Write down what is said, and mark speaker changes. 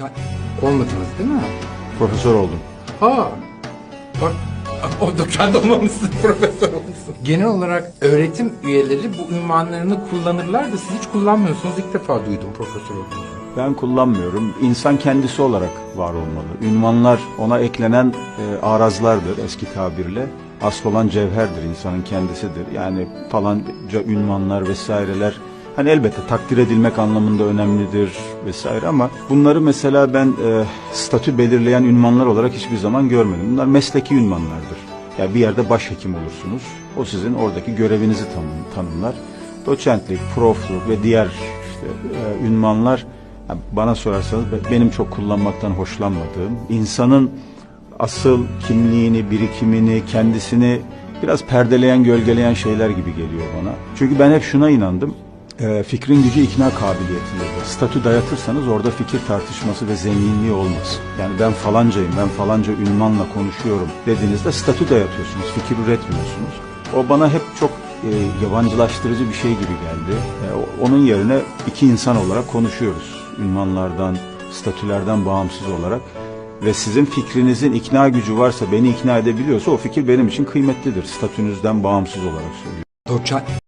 Speaker 1: Ya, olmadınız değil mi?
Speaker 2: Profesör oldum.
Speaker 1: Ha. Bak o doçent olmamışsın, profesör olmuşsun. Genel olarak öğretim üyeleri bu ünvanlarını kullanırlar da siz hiç kullanmıyorsunuz. İlk defa duydum profesör olduğunuzu.
Speaker 2: Ben kullanmıyorum. İnsan kendisi olarak var olmalı. Ünvanlar ona eklenen e, arazlardır eski tabirle. Asıl olan cevherdir insanın kendisidir. Yani falanca ünvanlar vesaireler hani elbette takdir edilmek anlamında önemlidir vesaire ama bunları mesela ben e, statü belirleyen ünvanlar olarak hiçbir zaman görmedim. Bunlar mesleki ünvanlardır. Yani bir yerde başhekim olursunuz. O sizin oradaki görevinizi tanım, tanımlar. Doçentlik, profluk ve diğer işte, e, ünvanlar ya bana sorarsanız be- benim çok kullanmaktan hoşlanmadığım, insanın asıl kimliğini, birikimini, kendisini biraz perdeleyen, gölgeleyen şeyler gibi geliyor bana. Çünkü ben hep şuna inandım. E, fikrin gücü ikna kabiliyetindedir. Statü dayatırsanız orada fikir tartışması ve zenginliği olmaz. Yani ben falancayım, ben falanca ünvanla konuşuyorum dediğinizde statü dayatıyorsunuz, fikir üretmiyorsunuz. O bana hep çok e, yabancılaştırıcı bir şey gibi geldi. E, onun yerine iki insan olarak konuşuyoruz. Ünvanlardan, statülerden bağımsız olarak. Ve sizin fikrinizin ikna gücü varsa, beni ikna edebiliyorsa o fikir benim için kıymetlidir. Statünüzden bağımsız olarak söylüyorum.